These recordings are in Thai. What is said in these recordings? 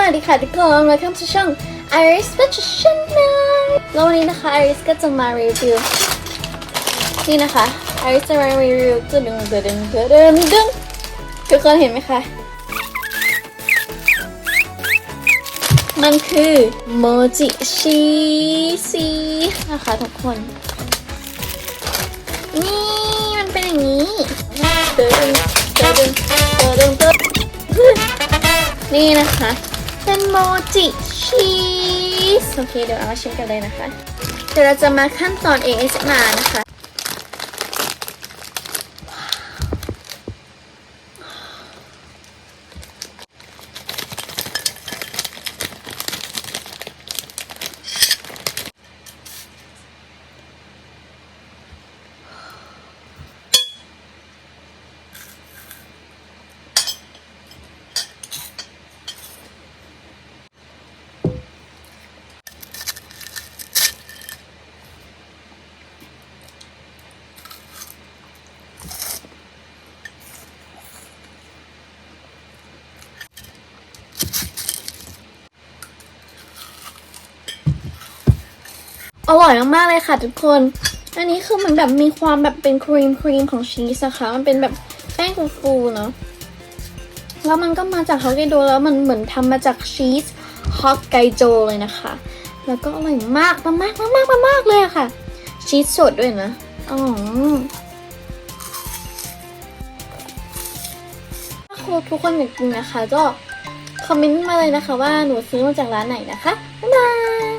วัสดีค่ะทุกคน welcome to ช่อง Iris Special Channel แล้ววันนี้นะคะ Iris ก็จะมารีวิวนี่นะคะ Iris จะมารีวิวตึดึงตึดึงตึดึงดึงทุกคนเห็นไหมคะ มันคือโมจิชีซีนะคะทุกคน นี่มันเป็นอย่างนี้เดินเดินเดินเดินเดินนี่นะคะ เป็นโมจิชีสโอเคเดี๋ยวเอามาชิมกันเลยนะคะ เดี๋ยวเราจะมาขั้นตอน ASMR นะคะ อร่อยมากๆเลยค่ะทุกคน อันนี้คือมันแบบมีความแบบเป็นครีมครีมของชีสนะคะมันเป็นแบบแป้งฟูๆเนาะแล้วมันก็มาจากฮอกไกโดแล้วมันเหมือนทำมาจากชีสฮอกไกโดเลยนะคะ แล้วก็อร่อยมากมากมากมากมากเลยอะค่ะ ชีสสดด้วยนะอ๋อถ้าคุณทุกคนอยากกินนะคะ ก็คอมเมนต์มาเลยนะคะว่าหนูซื้อมาจากร้านไหนนะคะ บ๊ายบาย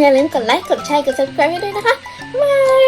อย่าลืมกดไลค์ กดแชร์ กด subscribe ให้ด้วยนะคะบ๊ายบาย